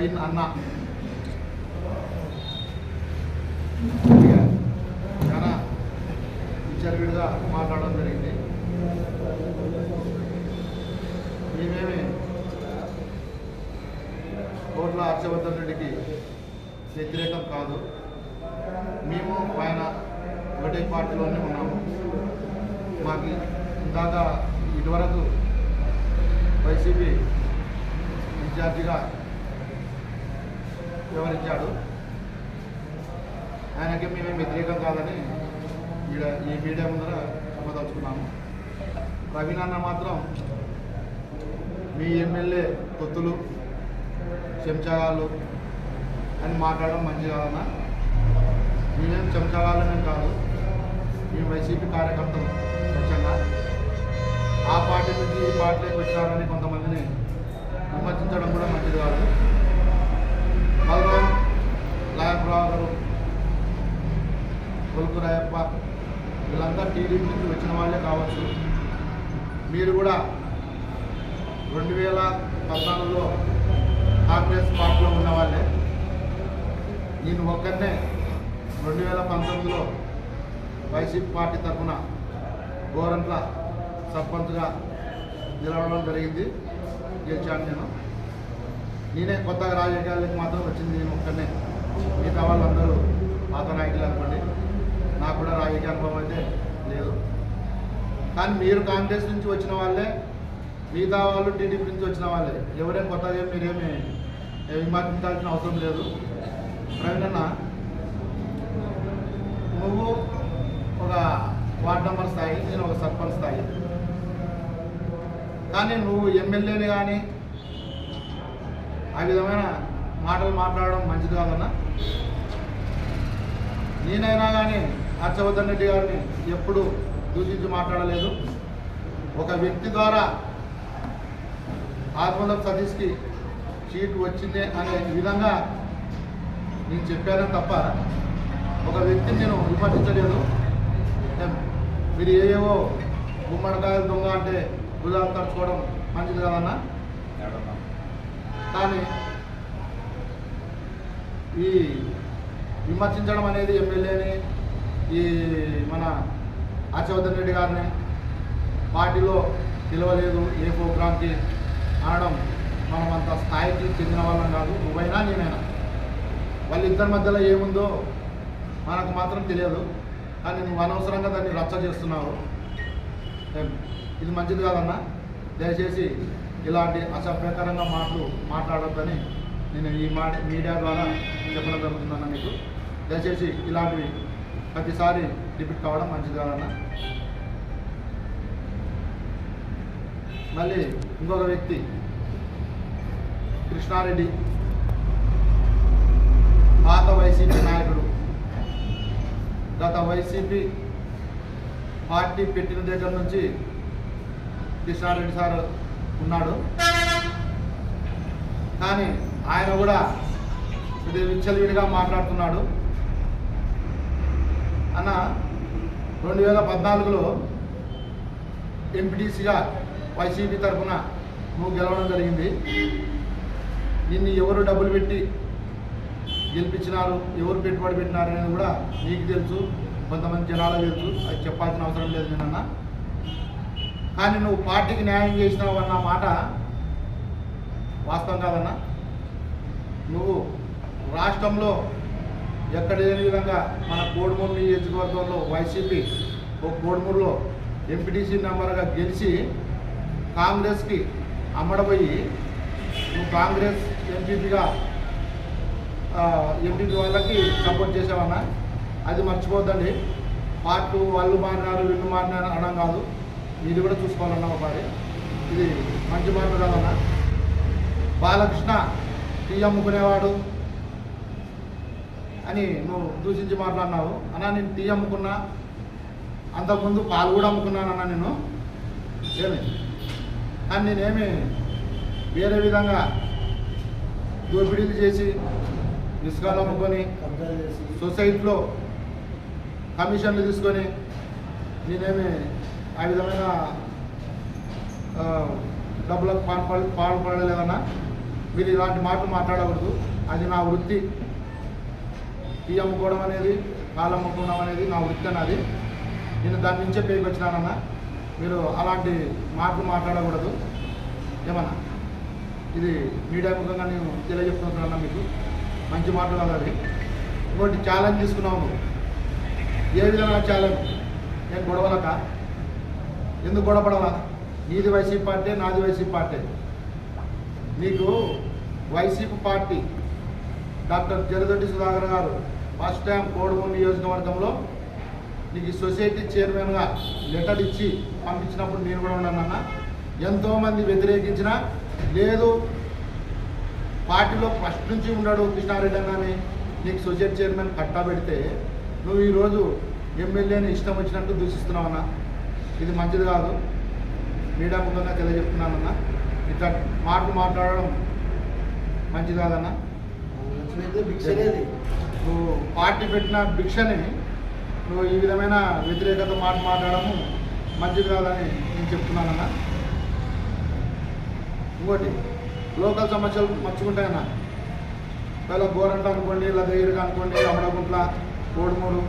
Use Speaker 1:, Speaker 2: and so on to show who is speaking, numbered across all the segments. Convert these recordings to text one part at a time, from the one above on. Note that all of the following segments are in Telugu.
Speaker 1: ప్రవీణ్ అన్న చాలా విచారవిడిగా మాట్లాడడం జరిగింది మేమేమి కోట్ల హర్షవర్ధన్ రెడ్డికి వ్యతిరేకం కాదు మేము ఆయన ఒకటే పార్టీలోనే ఉన్నాము. మాకు ఇందాక ఇటువరకు వైసీపీ ఇన్ఛార్జిగా వివరించాడు ఆయనకి మేమేం వ్యతిరేకం కాదని ఈడ ఈ మీడియా ముందర చెప్పదలుచుకున్నాము. ప్రవీణ్ మాత్రం మీ ఎమ్మెల్యే తొత్తులు చెంచగాళ్ళు అని మాట్లాడడం మంచిది కాదన్న. మేమేం చెంచగాళ్ళమేం కాదు. మేము వైసీపీ కార్యకర్తలు స్వచ్ఛంగా. ఆ పార్టీ నుంచి ఈ పార్టీలోకి వచ్చారని కొంతమందిని విమర్శించడం కూడా మంచిది కాదు. బలరాం లాయప్రావు గారు కొలుకురాయప్ప వీళ్ళంతా టీడీపీ నుంచి వచ్చిన వాళ్ళే కావచ్చు. మీరు కూడా రెండు వేల పద్నాలుగులో కాంగ్రెస్ పార్టీలో ఉన్నవాళ్ళే నేను ఒక్కనే రెండు వేల పంతొమ్మిదిలో వైసీపీ పార్టీ తరఫున గోరంట్ల సర్పంచ్గా నిలవడం జరిగింది. గెలిచాను నేను. నేనే కొత్తగా రాజకీయాలకు మాత్రం వచ్చింది నేను ఒక్కనే మిగతా వాళ్ళందరూ పాత నాయకులు అనుకోండి. నాకు కూడా రాజకీయ అనుభవం అయితే లేదు. కానీ మీరు కాంగ్రెస్ నుంచి వచ్చిన వాళ్ళే మిగతా వాళ్ళు టీడీపీ నుంచి వచ్చిన వాళ్ళే. ఎవరేం కొత్తగా మీరేమి విమర్శించాల్సిన అవసరం లేదు. ప్రవీణ్ నువ్వు ఒక వార్డ్ నెంబర్ స్థాయి నేను ఒక సర్పంచ్ స్థాయి. కానీ నువ్వు ఎమ్మెల్యేని కానీ ఆ విధమైన మాటలు మాట్లాడడం మంచిది కాదన్నా. నేనైనా కానీ హర్షవర్ధన్ రెడ్డి గారిని ఎప్పుడు దూషించి మాట్లాడలేదు. ఒక వ్యక్తి ద్వారా ఆత్మదం సతీష్కి సీట్ వచ్చింది అనే విధంగా నేను చెప్పాను తప్ప ఒక వ్యక్తిని నేను విమర్శించలేదు. మీరు ఏవో గుమ్మడికాయలు దొంగ అంటే భుజాలు తడుచుకోవడం మంచిది కాదన్నా? కానీ ఈ విమర్శించడం అనేది ఎమ్మెల్యేని ఈ మన హర్షవర్ధన్ రెడ్డి గారిని పార్టీలో పిలవలేదు ఏ ప్రోగ్రామ్కి అనడం మనం అంత స్థాయికి చెందిన వాళ్ళం కాదు నువ్వైనా నేనైనా. వాళ్ళిద్దరి మధ్యలో ఏముందో మనకు మాత్రం తెలియదు కానీ నువ్వు అనవసరంగా దాన్ని రచ్చ చేస్తున్నావు. ఇది మంచిది కాదన్నా? దయచేసి ఇలాంటి అసభ్యకరంగా మాటలు మాట్లాడొద్దని నేను ఈ మా మీడియా ద్వారా చెప్పడం జరుగుతుందన్న మీకు. దయచేసి ఇలాంటివి ప్రతిసారి రిపీట్ కావడం మంచిది కాదన్న. మళ్ళీ ఇంకొక వ్యక్తి కృష్ణారెడ్డి. పాత వైసీపీ నాయకుడు. గత వైసీపీ పార్టీ పెట్టిన దగ్గర నుంచి కృష్ణారెడ్డి సార్ ఉన్నాడు. కానీ ఆయన కూడా ఇది విచ్చలవిడిగా మాట్లాడుతున్నాడు. అన్న రెండు వేల పద్నాలుగులో ఎంపీటీసీగా వైసీపీ తరఫున నువ్వు గెలవడం జరిగింది. నిన్ను ఎవరు డబ్బులు పెట్టి గెలిపించినారు ఎవరు పెట్టుబడి పెట్టినారు అనేది కూడా నీకు తెలుసు. కొంతమంది జనాలకు తెలుసు. అది చెప్పాల్సిన అవసరం లేదు నేనన్నా. కానీ నువ్వు పార్టీకి న్యాయం చేసినావు అన్న మాట వాస్తవం కాదన్నా? నువ్వు రాష్ట్రంలో ఎక్కడ లేని విధంగా మన కోడుమూరు నియోజకవర్గంలో వైసీపీ ఒక కోడుమూరులో ఎంపీటీసీ నెంబర్గా గెలిచి కాంగ్రెస్కి అమ్మడబోయి నువ్వు కాంగ్రెస్ ఎంపీపీగా ఎంపీపీ వాళ్ళకి సపోర్ట్ చేసావన్నా? అది మర్చిపోద్దండి. పార్టీ వాళ్ళు మారినారు వీళ్ళు మారినారు అనడం కాదు. ఇది కూడా చూసుకోవాలన్నా ఒకసారి. ఇది మంచి మాట కాదన్నా. బాలకృష్ణ టీ అమ్ముకునేవాడు అని నువ్వు దూషించి మాట్లాడినావు. అన్నా నేను టీ అమ్ముకున్నా అంతకుముందు పాలు కూడా అమ్ముకున్నానన్నా నేను. ఏమి? కానీ నేనేమి వేరే విధంగా దోపిడీలు చేసి ఇసుకలు అమ్ముకొని సొసైటీలో కమిషన్లు తీసుకొని నేనేమి ఆ విధమైన డబ్బులకు పాల్పడ పాల్పడలేదన్నా మీరు ఇలాంటి మాటలు మాట్లాడకూడదు. అది నా వృత్తి. టీ అమ్ముకోవడం అనేది కాలు అమ్ముకోవడం అనేది నా వృత్తి అన్నది. నేను దాని నుంచే పేరుకి వచ్చినానన్నా మీరు అలాంటి మాటలు మాట్లాడకూడదు. ఏమన్నా? ఇది మీడియా ముఖంగా నేను తెలియజెప్తున్నానన్నా మీకు. మంచి మాటలు కాదు ఇంకోటి ఛాలెంజ్ తీసుకున్నాము. ఏ విధంగా ఛాలెంజ్ నేను గొడవలక. ఎందుకు గొడవపడవా నీది వైసీపీ పార్టీ నాది వైసీపీ పార్టీ. నీకు YCP party doctor Jaradoddi Sudhakar garu first time Kodumur నియోజకవర్గంలో నీకు ఈ సొసైటీ చైర్మన్గా లెటర్ ఇచ్చి పంపించినప్పుడు నేను కూడా ఉన్నానన్న ఎంతోమంది వ్యతిరేకించిన లేదు. పార్టీలో ఫస్ట్ నుంచి ఉన్నాడు కృష్ణారెడ్డి అన్నని. నీకు సొసైటీ చైర్మన్ కట్టా పెడితే నువ్వు ఈరోజు ఎమ్మెల్యేని ఇష్టం వచ్చినట్టు దూషిస్తున్నావు అన్నా. ఇది మంచిది కాదు. మీడియా ముఖంగా తెలియజెప్తున్నానన్నా. ఇట్లా మాటలు మాట్లాడడం మంచిది కాదన్నా. నువ్వు పార్టీ పెట్టిన భిక్షని నువ్వు ఈ విధమైన వ్యతిరేకత మాట మాట్లాడము మంచిది కాదని నేను చెప్తున్నానన్నా. ఇంకోటి లోకల్ సమస్యలు మర్చుకుంటాయన్నా ఇలా గోరంట అనుకోండి ఇలా దగ్గరగా అనుకోండి అమడగుంట్ల కోడుమూరు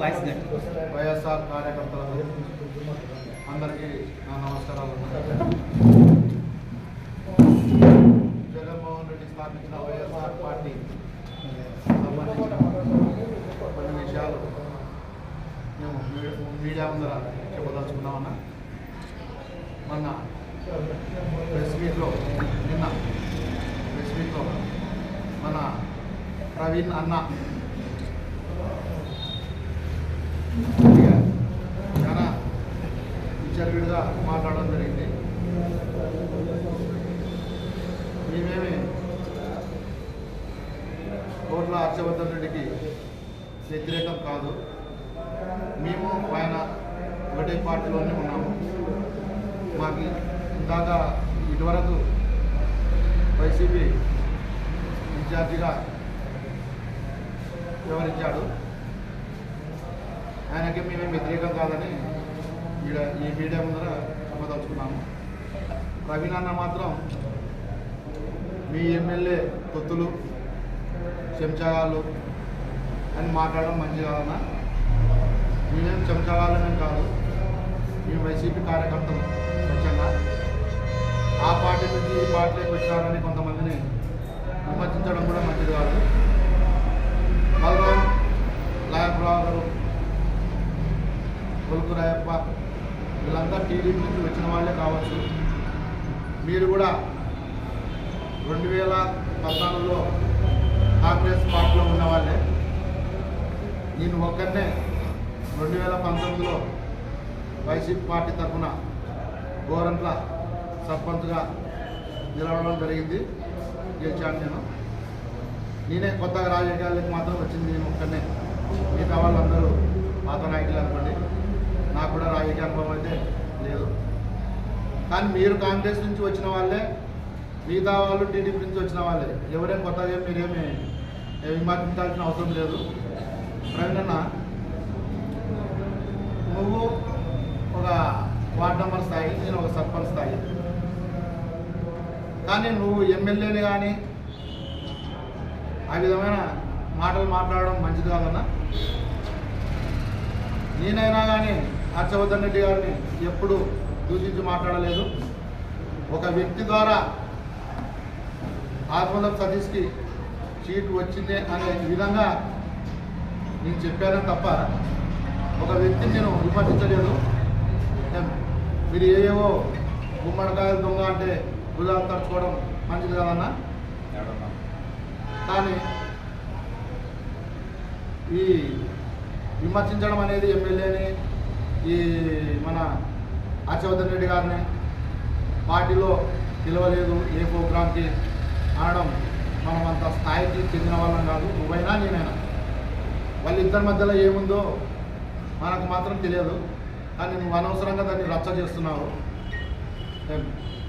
Speaker 2: వాయిస్ గట్టి
Speaker 1: వైఎస్ఆర్ కార్యకర్తలందరూ అందరికీ నా నమస్కారాలు. జగన్మోహన్ రెడ్డి స్థాపించిన వైఎస్ఆర్ పార్టీ సంబంధించిన కొన్ని విషయాలు మేము మీడియా ముందర చెప్పదలుచుకున్నామన్నా. మొన్న ప్రెస్ మీట్లో నిన్న ప్రెస్ మీట్లో మన ప్రవీణ్ అన్న విడిగా మాట్లాడడం జరిగింది. మేమేమి కోట్ల హర్షవర్ధన్ రెడ్డికి వ్యతిరేకం కాదు. మేము ఆయన ఒకటే పార్టీలోనే ఉన్నాము. మాకు ఇందాక ఇటువరకు వైసీపీ ఇన్ఛార్జిగా వివరించాడు ఆయనకి మేమేం వ్యతిరేకం కాదని ఈ మీడియా ముందర చెప్పదలుచుకున్నాము ప్రవీణ్ మాత్రం మీ ఎమ్మెల్యే తొత్తులు చెంచగాళ్ళు అని మాట్లాడడం మంచిది కాదన్న. మేమేం చెంచగాళ్ళమేం కాదు. మేము వైసీపీ కార్యకర్తలు స్వచ్ఛంగా ఆ పార్టీ నుంచి ఈ పార్టీలోకి వచ్చారని కొంతమందిని విమర్శించడం కూడా మంచిది కాదు. బలరాం లాయప్రావు గారు కొలుకురాయప్ప వీళ్ళంతా టీడీపీ నుంచి వచ్చిన వాళ్ళే కావచ్చు. మీరు కూడా రెండు వేల పద్నాలుగులో కాంగ్రెస్ పార్టీలో ఉన్నవాళ్ళే నేను ఒక్కనే రెండు వేల పంతొమ్మిదిలో వైసీపీ పార్టీ తరఫున గోరంట్ల సర్పంచ్గా నిలవడం జరిగింది. గెలిచాను నేను. నేనే కొత్తగా రాజకీయాలకు మాత్రం వచ్చింది నేను ఒక్కనే మిగతా వాళ్ళందరూ పాత నాయకులు అనుకోండి. నాకు కూడా రాజకీయ అనుభవం అయితే లేదు. కానీ మీరు కాంగ్రెస్ నుంచి వచ్చిన వాళ్ళే మిగతా వాళ్ళు టీడీపీ నుంచి వచ్చిన వాళ్ళే. ఎవరేం కొత్తగా మీరేమి విమర్శించాల్సిన అవసరం లేదు. ప్రవీణ్ నువ్వు ఒక వార్డ్ నెంబర్ స్థాయి నేను ఒక సర్పంచ్ స్థాయి. కానీ నువ్వు ఎమ్మెల్యేని కానీ ఆ విధమైన మాటలు మాట్లాడడం మంచిది కాదన్నా. నేనైనా కానీ హర్షవర్ధన్ రెడ్డి గారిని ఎప్పుడు దూషించి మాట్లాడలేదు. ఒక వ్యక్తి ద్వారా ఆత్మలం సతీష్కి చీట్ వచ్చింది అనే విధంగా నేను చెప్పాను తప్ప ఒక వ్యక్తిని నేను విమర్శించలేదు. మీరు ఏవో గుమ్మడికాయలు దొంగ అంటే గుజరాత్ తడుచుకోవడం మంచిది కాదన్నా? కానీ ఈ విమర్శించడం అనేది ఎమ్మెల్యేని ఈ మన హర్షవర్ధన్ రెడ్డి గారిని పార్టీలో పిలవలేదు ఏ ప్రోగ్రామ్కి అనడం మనం అంత స్థాయికి చెందిన వాళ్ళం కాదు. నువ్వైనా నేనైనా. వాళ్ళిద్దరి మధ్యలో ఏముందో మనకు మాత్రం తెలియదు. కానీ నువ్వు అనవసరంగా దాన్ని రచ్చ చేస్తున్నావు.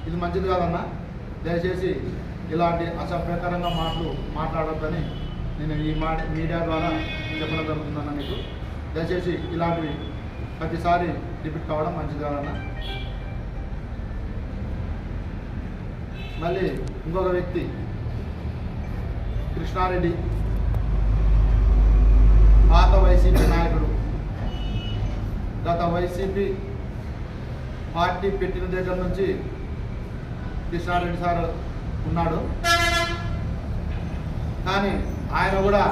Speaker 1: ఇది మంచిది కాదన్నా? దయచేసి ఇలాంటి అసభ్యకరంగా మాటలు మాట్లాడొద్దని నేను ఈ మా మీడియా ద్వారా చెప్పడం జరుగుతుందన్న మీకు. దయచేసి ఇలాంటివి ప్రతిసారి రిపీట్ కావడం మంచిది కాదన్న. మళ్ళీ ఇంకొక వ్యక్తి కృష్ణారెడ్డి పాత వైసీపీ నాయకుడు. గత వైసీపీ పార్టీ పెట్టిన దగ్గర నుంచి కృష్ణారెడ్డి సార్ ఉన్నాడు. కానీ ఆయన కూడా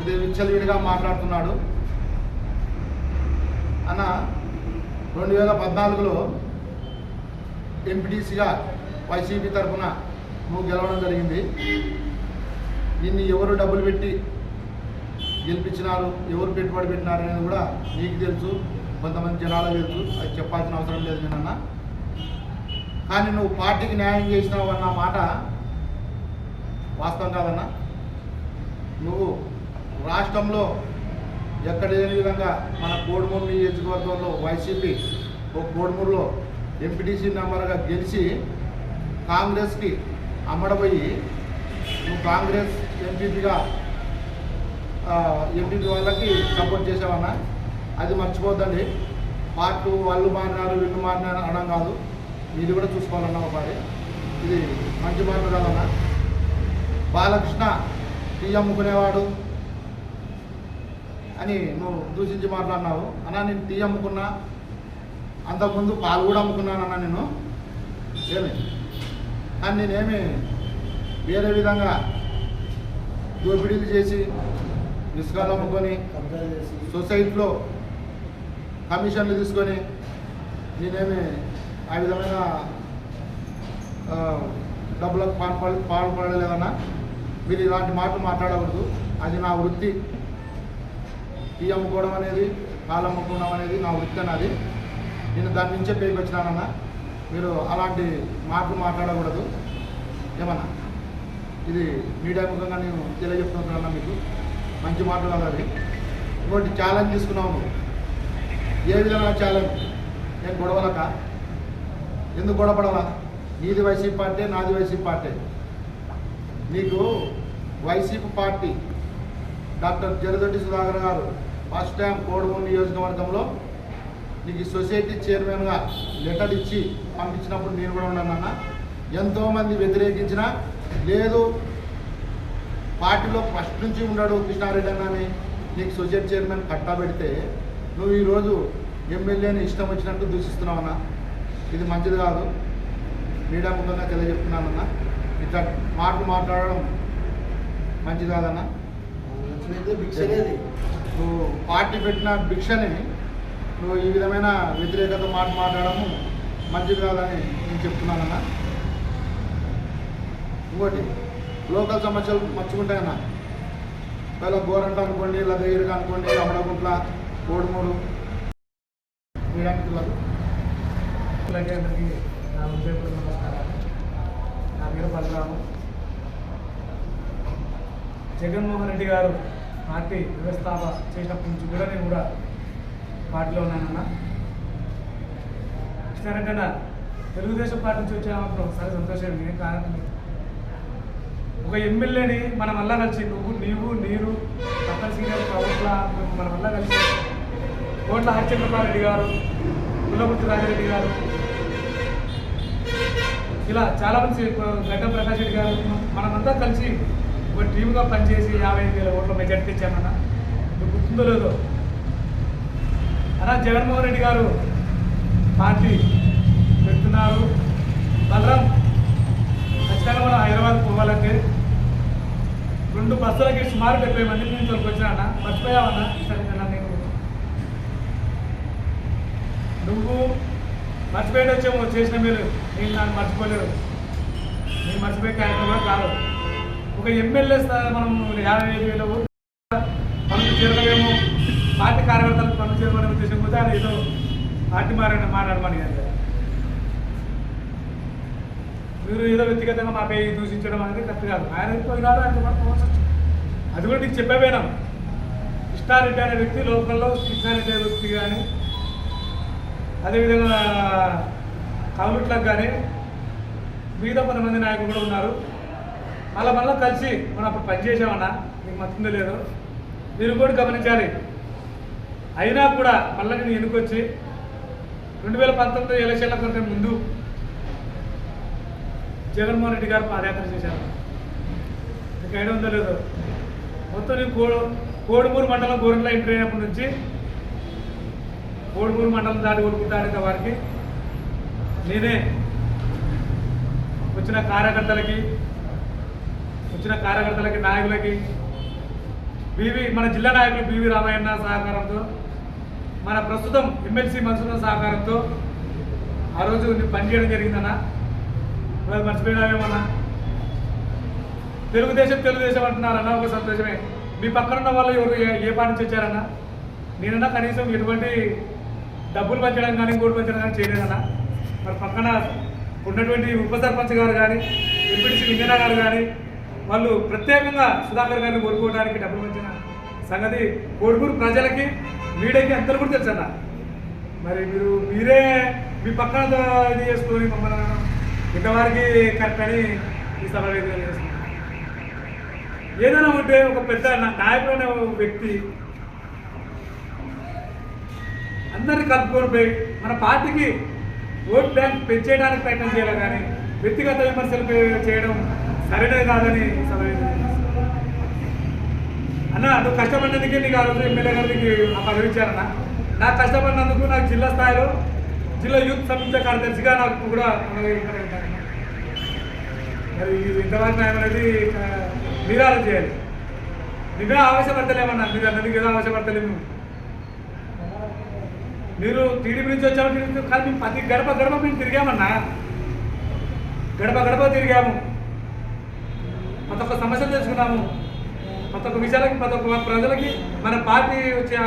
Speaker 1: ఇది విచ్చలవిడిగా మాట్లాడుతున్నాడు. అన్న రెండు వేల పద్నాలుగులో ఎంపీటీసీగా వైసీపీ తరఫున నువ్వు గెలవడం జరిగింది. దీన్ని ఎవరు డబ్బులు పెట్టి గెలిపించినారు ఎవరు పెట్టుబడి పెట్టినారు అనేది కూడా నీకు తెలుసు కొంతమంది జనాలకు తెలుసు అది చెప్పాల్సిన అవసరం లేదు నేనన్నా కానీ నువ్వు పార్టీకి న్యాయం చేసినావు అన్న మాట వాస్తవం కాదన్నా. నువ్వు రాష్ట్రంలో ఎక్కడ లేని విధంగా మన కోడుమూరు నియోజకవర్గంలో వైసీపీ ఒక కోడుమూరులో ఎంపీటీసీ నెంబర్గా గెలిచి కాంగ్రెస్కి అమ్మడబోయి నువ్వు కాంగ్రెస్ ఎంపీపీగా ఎంపీపీ వాళ్ళకి సపోర్ట్ చేసావన్నా? అది మర్చిపోద్దండి. పార్టీ వాళ్ళు మారినారు వీళ్ళు మారినారు అనడం కాదు. ఇది కూడా చూసుకోవాలన్నా ఒకటి ఇది మంచి మాట కాదన్నా. బాలకృష్ణ టీ అమ్ముకునేవాడు అని నువ్వు దూషించి మాట్లాడినావు. అన్నా నేను టీ అమ్ముకున్నా. అంతకుముందు పాలు కూడా అమ్ముకున్నానన్నా నేను. ఏమి? కానీ నేనేమి వేరే విధంగా దోపిడీలు చేసి ఇసుకాలు అమ్ముకొని సొసైటీలో కమిషన్లు తీసుకొని నేనేమి ఆ విధమైన డబ్బులకు పాల్పడ పాల్పడలేదన్నా. మీరు ఇలాంటి మాటలు మాట్లాడకూడదు. అది నా వృత్తి. టీ అమ్ముకోవడం అనేది పాలు అమ్ముకోవడం అనేది నా వృత్తి అన్నది నేను దాని నుంచే పేరుకి వచ్చినానన్నా. మీరు అలాంటి మాటలు మాట్లాడకూడదు. ఏమన్నా? ఇది మీడియా ముఖంగా నేను తెలియజెప్తున్నానన్నా మీకు. మంచి మాటలు అది. ఇంకోటి ఛాలెంజ్ తీసుకున్నాము. ఏ విధంగా ఛాలెంజ్ నేను గొడవలక? ఎందుకు గొడవపడాలా నీది వైసీపీ పార్టీ నాది వైసీపీ పార్టీ. నీకు YCP party doctor Jaradoddi Sudhakar garu first time Kodumur నియోజకవర్గంలో నీకు ఈ సొసైటీ చైర్మన్గా లెటర్ ఇచ్చి పంపించినప్పుడు నేను కూడా ఉన్నానన్న ఎంతోమంది వ్యతిరేకించిన లేదు. పార్టీలో ఫస్ట్ నుంచి ఉన్నాడు కృష్ణారెడ్డి అన్నని. నీకు సొసైటీ చైర్మన్ కట్టా పెడితే నువ్వు ఈరోజు ఎమ్మెల్యేని ఇష్టం వచ్చినట్టు దూషిస్తున్నావన్నా ఇది మంచిది కాదు. మీడియా ముఖంగా తెలియజెప్తున్నానన్నా ఇట్లా మాటలు మాట్లాడడం మంచిది కాదన్నా. నువ్వు పార్టీ పెట్టిన భిక్షని నువ్వు ఈ విధమైన వ్యతిరేకత మాట మాట్లాడము మంచిది కాదని నేను చెప్తున్నానన్నా. ఇంకోటి లోకల్ సమస్యలు మర్చుకుంటాయన్నా ఇలా గోరంట అనుకోండి ఇలా దగ్గర అనుకోండి అమడగుంట్ల కోడుమూరు మూడు మిత్రులకు
Speaker 2: అలాగే అందరికీ నా ఉద్యోగులు నమస్కారాలు. నా పేరు బలరాము. జగన్మోహన్ రెడ్డి గారు పార్టీ వ్యవస్థాప చేసినప్పటి నుంచి కూడా నేను కూడా పార్టీలో ఉన్నానన్న. కృష్ణారెడ్డి తెలుగుదేశం పార్టీ నుంచి వచ్చామప్పుడు ఒకసారి సంతోషం కారణం. ఒక ఎమ్మెల్యేని మన వల్ల కలిసి నువ్వు నీవు నీరు తప్పనిసరిగా ప్రభుత్వ మన వల్ల కలిసి కోట్ల హరిచంద్రపారెడ్డి గారు పుల్లగుర్తి రాజారెడ్డి గారు ఇలా చాలామంది గడ్డ ప్రకాష్ రెడ్డి గారు మనమంతా కలిసి ఒక టీమ్గా పనిచేసి యాభై ఐదు వేల ఓట్ల మెజార్టీ తెచ్చామన్న. మీకు గుర్తుందో లేదో? అలా జగన్మోహన్ రెడ్డి గారు పార్టీ పెడుతున్నారు. బలరాం ఖచ్చితంగా మనం హైదరాబాద్ పోవాలంటే రెండు బస్సులకి సుమారు డెబ్బై మంది నుంచి తోలుకు వచ్చినా మర్చిపోయావన్నా సరే నేను నువ్వు మర్చిపోయి వచ్చేమో చేసిన మీరు నేను నన్ను మర్చిపోలేరు నేను మర్చిపోయే కార్యక్రమం కాదు. ఒక ఎమ్మెల్యే స్థాయి మనం యాభై ఐదు వేలు ఓట్లు పనులు చేరలేము పార్టీ కార్యకర్తలకు పనులు చేరమని ఉద్దేశం పోతే ఆయన ఏదో పార్టీ మారని మాట్లాడమని కదా. మీరు ఏదో వ్యక్తిగతంగా మాపై దూషించడం అనేది కరెక్ట్ కాదు. ఆయన పోయినారు ఆయన పోవాల్సి వచ్చింది అది కూడా నీకు చెప్పేపోయినాం కృష్ణారెడ్డి అనే వ్యక్తి లోకల్లో కృష్ణారెడ్డి అనే వ్యక్తి కానీ అదేవిధంగా కౌలుట్లకు కానీ మిగతా కొంతమంది నాయకులు కూడా ఉన్నారు. మళ్ళీ మళ్ళీ కలిసి మనం అప్పుడు పనిచేసామన్నా మీకు మతుందో లేదో? మీరు కూడా గమనించాలి. అయినా కూడా మళ్ళీ నేను ఎన్నుకొచ్చి రెండు వేల పంతొమ్మిది ఎలక్షన్ల కంటే ముందు జగన్మోహన్ రెడ్డి గారు పాదయాత్ర చేశారు. మీకు ఐడియా ఉందో లేదో? మొత్తం నేను కోడు కోడుమూరు మండలం గోరంట్ల ఎంట్రీ అయినప్పటి నుంచి కోడుమూరు మండలం దాటి కొడుకుంటాడిన వారికి నేనే వచ్చిన కార్యకర్తలకి వచ్చిన కార్యకర్తలకి నాయకులకి బీవీ మన జిల్లా నాయకులు బీవీ రామయ్యన్న సహకారంతో మన ప్రస్తుతం ఎమ్మెల్సీ మనుషుల సహకారంతో ఆ రోజు పనిచేయడం జరిగిందన్నా. మర్చిపోయినామేమన్నా తెలుగుదేశం తెలుగుదేశం అంటున్నారన్నా ఒక సంతోషమే. మీ పక్కన ఉన్న వాళ్ళు ఎవరు ఏ- ఏ నుంచి వచ్చారన్నా? నేనన్నా కనీసం ఎటువంటి డబ్బులు పంచడం కానీ ఇంకోటి పంచడం కానీ చేయలేదన్న. మరి పక్కన ఉన్నటువంటి ఉప సర్పంచ్ గారు కానీ ఎంపీటీసీ లింగన గారు కానీ వాళ్ళు ప్రత్యేకంగా సుధాకర్ గారిని కోరుకోవడానికి డబ్బులు వచ్చిన సంగతి కోడుకూరు ప్రజలకి మీడియాకి అందరూ కూడా తెలుసన్న మరి మీరు మీరే మీ పక్కన ఇది చేసుకొని మమ్మల్ని ఇంతవరకు కరెక్ట్ అని ఈ సభ ఏదైనా ఉంటే ఒక పెద్ద నా- నాయకుడు అనే వ్యక్తి అందరిని కలుపుకొని పోయి మన పార్టీకి ఓట్ బ్యాంక్ పెంచేయడానికి ప్రయత్నం చేయాలి కానీ వ్యక్తిగత విమర్శలు చేయడం సరైనది కాదని అన్న నువ్వు కష్టపడినందుకే నీకు ఆ రోజు ఎమ్మెల్యే గారు నీకు ఆ పదవి ఇచ్చారన్న. నాకు కష్టపడినందుకు నాకు జిల్లా స్థాయిలో జిల్లా యూత్ సంయుక్త కార్యదర్శిగా నాకు కూడా మరి ఇంతవరకు న్యాయం అనేది ఆ, చేయాలి. నువ్వే ఆవేశపడతలేమన్నా? మీరు అన్నది ఏదో ఆవేశపడతలేము. మీరు టీడీపీ నుంచి వచ్చాము కానీ మేము ప్రతి గడప గడప మేము తిరిగామన్నా. గడప గడప తిరిగాము. ప్రతి ఒక్క సమస్యలు తెలుసుకున్నాము. ప్రతి ఒక్క విషయాలకి ప్రతి ఒక్క ప్రజలకి మన పార్టీ వచ్చే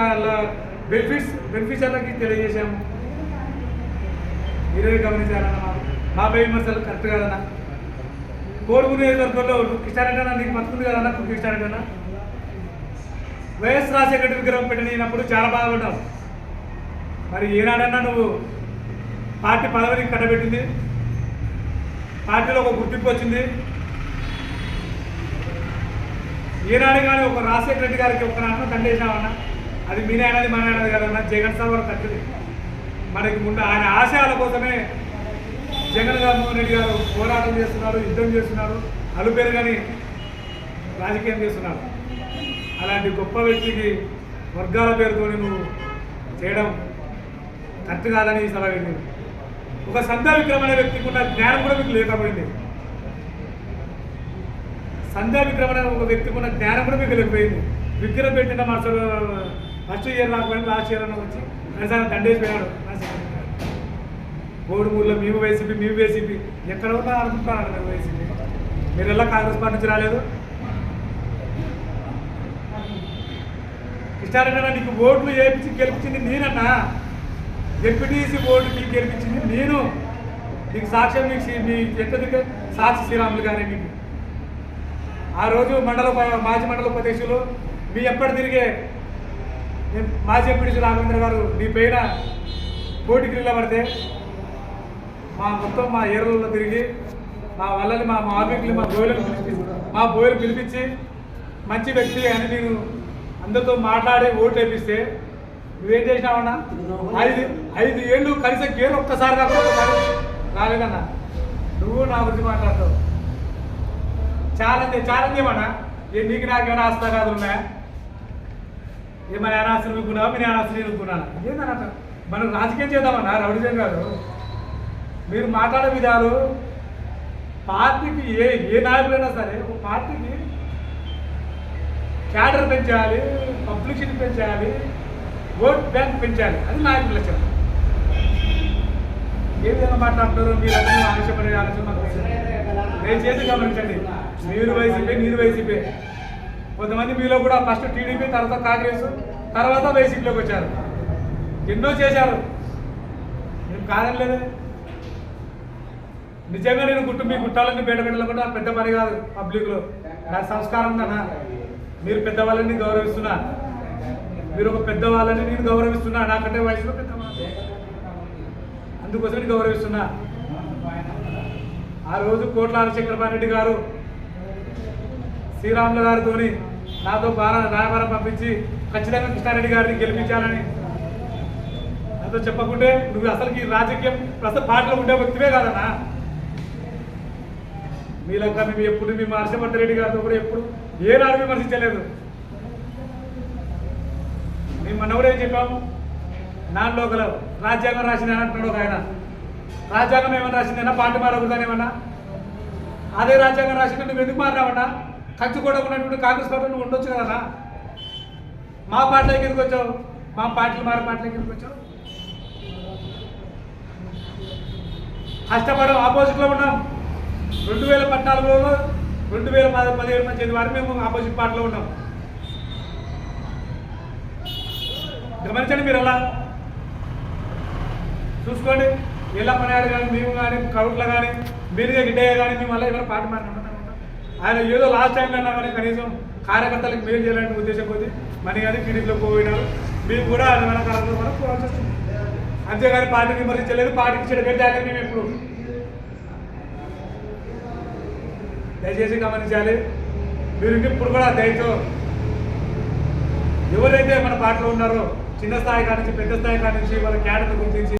Speaker 2: బెనిఫిట్స్ బెనిఫిషియర్లకి తెలియజేశాము. మీరే గమనించాలన్న మా- మాపై విమర్శలు కరెక్ట్ కాదన్నా. కోడుగు నియోజకవర్గంలో కృష్ణారెడ్డి నీకు బతుకుంది కదన్నా కృష్ణారెడ్డి అన్న. వైఎస్ రాజశేఖర విగ్రహం పెట్టినప్పుడు చాలా బాధపడ్డావు మరి ఏనాడన్నా నువ్వు పార్టీ పదవిని కట్టబెట్టింది? పార్టీలో ఒక గుర్తింపు వచ్చింది? ఈనాడు కానీ ఒక రాజశేఖర రెడ్డి గారికి ఒక నాటం దండేసామన్నా అది మీ నాయనది మా నాయనది కదన్నా జగన్ సార్ వరకు తట్టది. మనకి ముందు ఆయన ఆశయాల కోసమే జగన్ మోహన్ రెడ్డి గారు పోరాటం చేస్తున్నారు యుద్ధం చేస్తున్నారు అలుపేరు కానీ రాజకీయం చేస్తున్నారు. అలాంటి గొప్ప వ్యక్తికి వర్గాల పేరుతో నువ్వు చేయడం కరెక్ట్ కాదని సలహా ఒక సంధ్యా విక్రమ్ అనే వ్యక్తికి ఉన్న జ్ఞానం కూడా మీకు లేకపోయింది. సంధ్యా విక్రమ్ ఒక వ్యక్తికి ఉన్న జ్ఞానం కూడా మీకు లేకపోయింది విగ్రహం పెట్టిన అసలు ఫస్ట్ ఇయర్ రాకపోయినా లాస్ట్ ఇయర్ అన్న వచ్చి కనీసం దండేసి పోయాడు కోడుమూరులో మేము వైసీపీ మేము వైసీపీ. ఎక్కడ ఉన్నా అనుకుంటున్నాను మేము వైసీపీ. మీరు ఎలా కాంగ్రెస్ పార్టీ నుంచి రాలేదు? కృష్ణారెడ్డి నీకు ఓట్లు వేయించి గెలిపించింది నేనన్నా? డిప్యూటీసీ ఓటు నీకు గెలిపించింది నేను. నీకు సాక్ష్యం నీకు మీ ఎక్కడికి సాక్షి శ్రీరాములు గారే నీకు. ఆ రోజు మండల మాజీ మండల ఉపాధ్యక్షులు మీ ఎప్పటి తిరిగే మాజీ ఎంపీడీసీ రాఘవేంద్ర గారు మీ పైన పోటీకి నిలబడితే మా మొత్తం మా ఏరులలో తిరిగి మా వల్లని మా మార్మికులు మా బోయలను పిలిపించి మా బోయలు పిలిపించి మంచి వ్యక్తి అని నేను అందరితో మాట్లాడి ఓట్లు వేపిస్తే నువ్వేం చేసినావన్నా ఐదు ఐదు ఏళ్ళు కనీసం గేరు ఒక్కసారి కాకుండా రాలేదన్నా. నువ్వు నా గురించి మాట్లాడతావు. ఛాలెంజ్ ఛాలెంజ్ ఏమన్నా? ఏ నీకు నాకేమైనా ఆస్తా కాదు ఉన్నాయా? ఏమైనా అనాస్తులు అనుకున్నావా మీరు అనాస్తులు అనుకున్నాను ఏందన్నట్టు మనం రాజకీయం చేద్దామన్నా? రౌడిజం గారు మీరు మాట్లాడే విధాలు పార్టీకి ఏ ఏ నాయకులైనా సరే ఒక పార్టీకి క్యాడర్ పెంచాలి పబ్లిసిటీ పెంచాలి ఓట్ బ్యాంక్ పెంచాలి. అది నాయకుల లక్ష్యం. ఏ విధంగా మాట్లాడుతున్నారో మీరు అందరూ ఆలోచన మాకు తెలియదు. దయచేసి గమనించండి. మీరు వైసీపీ మీరు వైసీపీ. కొంతమంది మీలో కూడా ఫస్ట్ టీడీపీ తర్వాత కాంగ్రెస్ తర్వాత వైసీపీలోకి వచ్చారు. ఎన్నో చేశారు. నేను కాదని లేదు. నిజంగా నేను గుట్టు మీ గుట్టాలని బయట కూడా పెద్ద పని కాదు పబ్లిక్లో నా సంస్కారం ఉందన్నా మీరు పెద్దవాళ్ళని గౌరవిస్తున్నా. మీరు ఒక పెద్దవాళ్ళని నేను గౌరవిస్తున్నా. నాకంటే వయసులో పెద్దవాళ్ళు. అందుకోసం గౌరవిస్తున్నా. ఆ రోజు కోట్ల చక్రపాణి రెడ్డి గారు శ్రీరాముల గారితో నాతో భార రాయబారం పంపించి ఖచ్చితంగా కృష్ణారెడ్డి గారిని గెలిపించాలని. నాతో చెప్పకుంటే నువ్వు అసలుకి రాజకీయం ప్రస్తుత పార్టీలో ఉండే వ్యక్తివే కాదన్నా. మీలక్క మేము ఎప్పుడు మేము హర్షవర్ధన్ రెడ్డి గారితో కూడా ఎప్పుడు ఏనాడు విమర్శించలేదు. మేము మొన్న కూడా ఏం చెప్పాము. నాన్ లోకల్ రాజ్యాంగం రాసింది అని అంటున్నాడు ఒక ఆయన. రాజ్యాంగం ఏమన్నా రాసిందన్నా పార్టీ మారకూడదని ఏమన్నా? అదే రాజ్యాంగం రాసింది నువ్వు ఎందుకు మారినావన్నా? ఖర్చు కూడా ఉన్నటువంటి కాంగ్రెస్ పార్టీ నువ్వు ఉండొచ్చు కదా మా పార్టీ దగ్గరికి వచ్చావు? మా పార్టీలు మారి పార్టీ దగ్గరికి వచ్చావు? కష్టపడం ఆపోజిట్లో ఉన్నాం. రెండు వేల పద్నాలుగులో రెండు వేల పద పదిహేడు పద్దెనిమిది వరకు మేము ఆపోజిట్ పార్టీలో ఉన్నాం. గమనించండి మీరు అలా చూసుకోండి. ఎలా పనాడు కానీ మేము కానీ కౌట్ల కానీ మీరుగా గిడ్డయ్య కానీ మేము అలా ఎవరు పాట మాట్లాడుతున్నాం ఆయన ఏదో లాస్ట్ టైంలో అన్నా కానీ కనీసం కార్యకర్తలకు మేలు చేయాలనే ఉద్దేశం కొద్ది మనీ కానీ టీడీపీలో పోయినారు. మేము కూడా మన కాలంలో కూడా పోవాల్సి వస్తుంది. అంతేగాని పార్టీని విమర్శించలేదు పార్టీకి చెడు పెట్టి మేము ఎప్పుడు. దయచేసి గమనించాలి. మీరు ఇప్పుడు కూడా దయతో ఎవరైతే మన పార్టీలో ఉన్నారో చిన్న స్థాయి కానించి నుంచి పెద్ద స్థాయి కానించి వాళ్ళ క్యాడర్ గుర్తించి